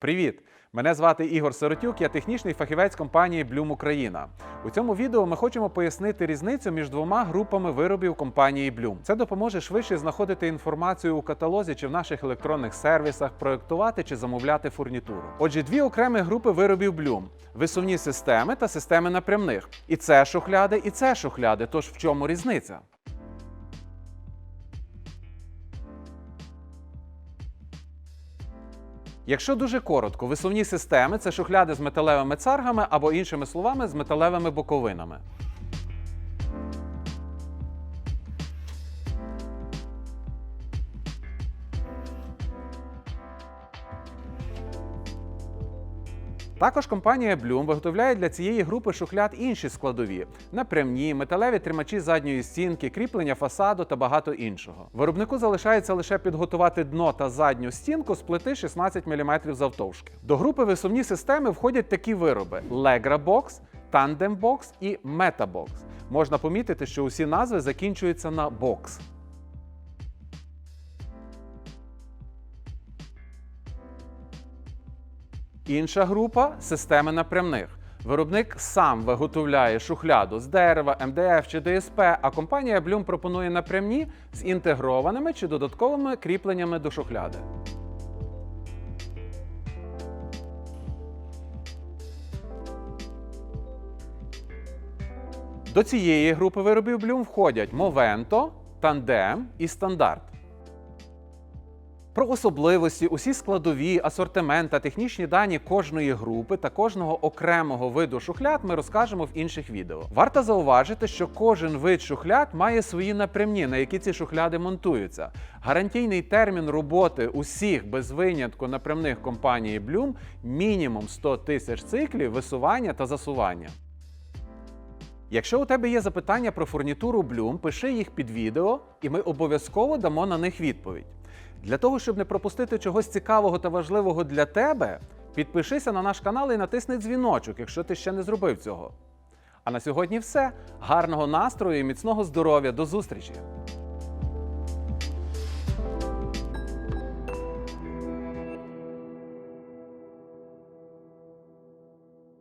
Привіт! Мене звати Ігор Сиротюк, я технічний фахівець компанії Bloom Україна. У цьому відео ми хочемо пояснити різницю між двома групами виробів компанії Bloom. Це допоможе швидше знаходити інформацію у каталозі чи в наших електронних сервісах, проєктувати чи замовляти фурнітуру. Отже, дві окремі групи виробів Bloom – висувні системи та системи напрямних. І це шухляди, і це шухляди. Тож в чому різниця? Якщо дуже коротко, висувні системи це шухляди з металевими царгами або іншими словами з металевими боковинами. Також компанія Bloom виготовляє для цієї групи шухляд інші складові: напрямні, металеві тримачі задньої стінки, кріплення фасаду та багато іншого. Виробнику залишається лише підготувати дно та задню стінку з плити 16 мм завтовшки. До групи висувні системи входять такі вироби: Legra Box, Tandem Box і Meta. Можна помітити, що усі назви закінчуються на бокс. Інша група системи напрямних. Виробник сам виготовляє шухляду з дерева, МДФ чи ДСП, а компанія Bloom пропонує напрямні з інтегрованими чи додатковими кріпленнями до шухляди. До цієї групи виробів Bloom входять Movento, Tandem і Стандарт. Про особливості, усі складові, асортимент та технічні дані кожної групи та кожного окремого виду шухляд ми розкажемо в інших відео. Варто зауважити, що кожен вид шухляд має свої напрямні, на які ці шухляди монтуються. Гарантійний термін роботи усіх без винятку напрямних компанії Bloom – мінімум 100 тисяч циклів висування та засування. Якщо у тебе є запитання про фурнітуру Bloom, пиши їх під відео, і ми обов'язково дамо на них відповідь. Для того, щоб не пропустити чогось цікавого та важливого для тебе, підпишися на наш канал і натисни дзвіночок, якщо ти ще не зробив цього. А на сьогодні все. Гарного настрою і міцного здоров'я. До зустрічі!